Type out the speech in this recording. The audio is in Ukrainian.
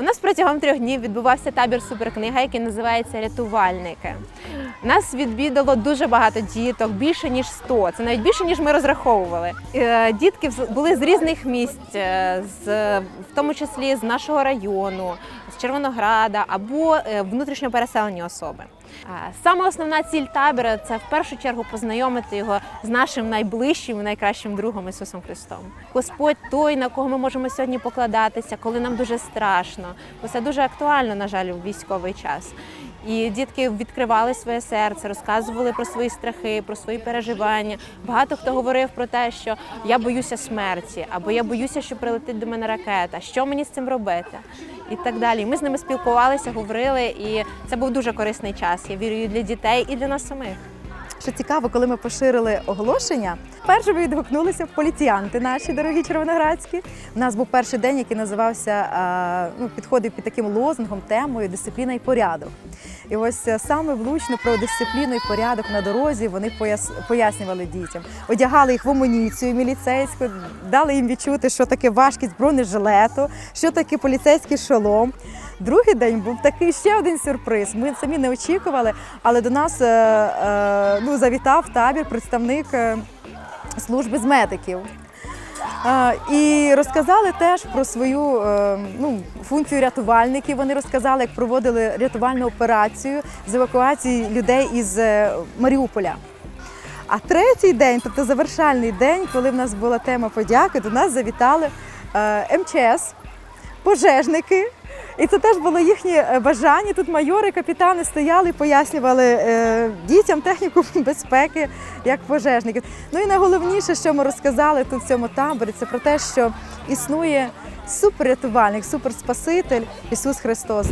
У нас протягом трьох днів відбувався табір суперкнига, який називається Рятувальники. Нас відвідало дуже багато діток, більше ніж 100. Це навіть більше ніж ми розраховували. Е, Дітки були з різних місць, е, з в тому числі з нашого району, з Червонограда або е, внутрішньо переселені особи. Саме основна ціль табора це в першу чергу познайомити його з нашим найближчим і найкращим другом Ісусом Христом. Господь той, на кого ми можемо сьогодні покладатися, коли нам дуже страшно. Бо це дуже актуально, на жаль, у військовий час. І дітки відкривали своє серце, розказували про свої страхи, про свої переживання. Багато хто говорив про те, що я боюся смерті, або я боюся, що прилетить до мене ракета. Що мені з цим робити? І так далі. Ми з ними спілкувалися, говорили, і це був дуже корисний час. Я вірю і для дітей, і для нас самих. Що цікаво, коли ми поширили оголошення, першими відгукнулися поліціянти наші дорогі червоноградські. У нас був перший день, який називався ну, підходив під таким лозунгом, темою дисципліна і порядок. І ось е, саме влучно про дисципліну і порядок на дорозі вони пояс- пояснювали дітям, одягали їх в амуніцію міліцейську, дали їм відчути, що таке важкість бронежилету, що таке поліцейський шолом. Другий день був такий ще один сюрприз. Ми самі не очікували, але до нас е, е, ну, завітав табір представник е, служби з медиків. І розказали теж про свою ну, функцію рятувальників. Вони розказали, як проводили рятувальну операцію з евакуації людей із Маріуполя. А третій день, тобто завершальний день, коли в нас була тема подяки, до нас завітали МЧС, пожежники. І це теж було їхнє е, бажання. Тут майори, капітани стояли пояснювали е, дітям техніку безпеки як пожежників. Ну і найголовніше, що ми розказали тут в цьому таборі, це про те, що існує суперрятувальник, суперспаситель Ісус Христос.